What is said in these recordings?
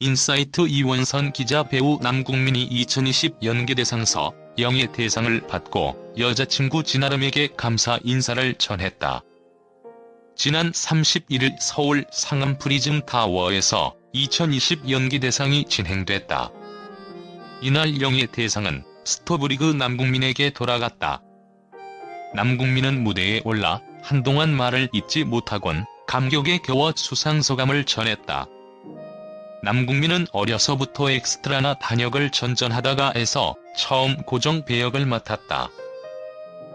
인사이트 이원선 기자 배우 남궁민이 2020 연기대상서 영예 대상을 받고 여자친구 진아름에게 감사 인사를 전했다. 지난 31일 서울 상암 프리즘 타워에서 2020 연기대상이 진행됐다. 이날 영예 대상은 스토브리그 남궁민에게 돌아갔다. 남궁민은 무대에 올라 한동안 말을 잇지 못하곤 감격에 겨워 수상소감을 전했다. 남궁민은 어려서부터 엑스트라나 단역을 전전하다가 해서 처음 고정 배역을 맡았다.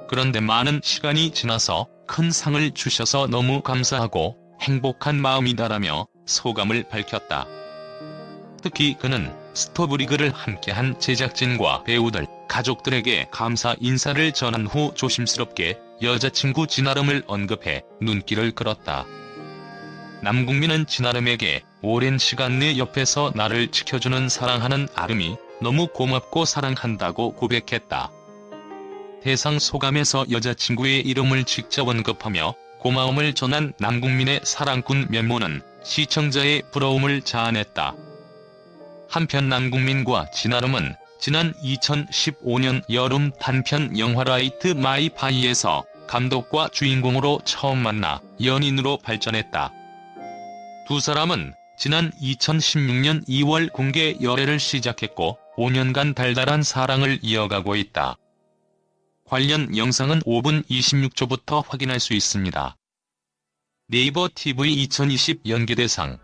그런데 많은 시간이 지나서 큰 상을 주셔서 너무 감사하고 행복한 마음이다라며 소감을 밝혔다. 특히 그는 스토브리그를 함께한 제작진과 배우들, 가족들에게 감사 인사를 전한 후 조심스럽게 여자친구 진아름을 언급해 눈길을 끌었다. 남궁민은 진아름에게 오랜 시간 내 옆에서 나를 지켜주는 사랑하는 아름이 너무 고맙고 사랑한다고 고백했다. 대상 소감에서 여자친구의 이름을 직접 언급하며 고마움을 전한 남궁민의 사랑꾼 면모는 시청자의 부러움을 자아냈다. 한편 남궁민과 진아름은 지난 2015년 여름 단편 영화 라이트 마이 파이에서 감독과 주인공으로 처음 만나 연인으로 발전했다. 두 사람은 지난 2016년 2월 공개 열애를 시작했고 5년간 달달한 사랑을 이어가고 있다. 관련 영상은 5분 26초부터 확인할 수 있습니다. 네이버 TV 2020 연기대상